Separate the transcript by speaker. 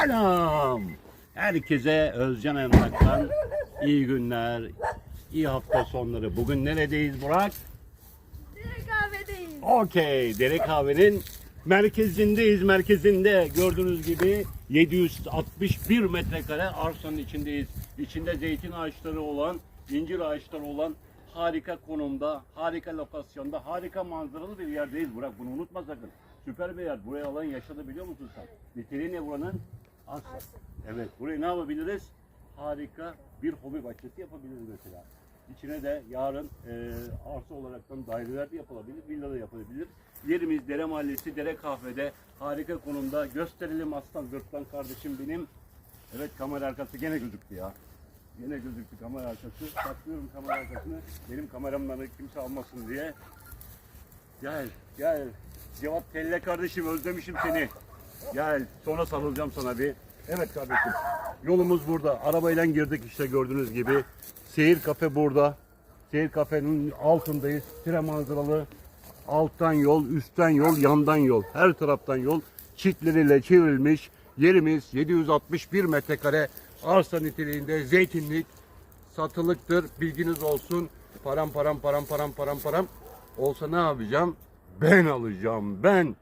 Speaker 1: Selam. Herkese Özcan Emlak'tan iyi günler, iyi hafta sonları. Bugün neredeyiz Burak?
Speaker 2: Direkt kahvedeyiz.
Speaker 1: Okey, Dere Kahve'nin merkezindeyiz, merkezinde. Gördüğünüz gibi 761 metrekare arsanın içindeyiz. İçinde zeytin ağaçları olan, incir ağaçları olan harika konumda, harika lokasyonda, harika manzaralı bir yerdeyiz Burak. Bunu unutma sakın. Süper bir yer. Buraya alan yaşadı biliyor musun sen? Niteliği ne buranın? Arsa. Evet, burayı ne yapabiliriz? Harika bir hobi bahçesi yapabiliriz mesela. İçine de yarın e, arsa olaraktan daireler de yapılabilir, villa da yapılabilir. Yerimiz Dere Mahallesi, Dere Kahve'de harika konumda. Gösterelim aslan dörtlen kardeşim benim. Evet kamera arkası gene gözüktü ya. Yine gözüktü kamera arkası. Saklıyorum kamera arkasını. Benim kameramları kimse almasın diye. Gel, gel. Cevat Telle kardeşim özlemişim seni. Gel, sonra sarılacağım sana bir. Evet kardeşim, yolumuz burada. Arabayla girdik işte gördüğünüz gibi. Seyir kafe burada. Seyir kafenin altındayız. Tire manzaralı. Alttan yol, üstten yol, yandan yol. Her taraftan yol. Çitleriyle çevrilmiş. Yerimiz 761 metrekare arsa niteliğinde zeytinlik satılıktır. Bilginiz olsun. Param param param param param param olsa ne yapacağım? Ben alacağım ben.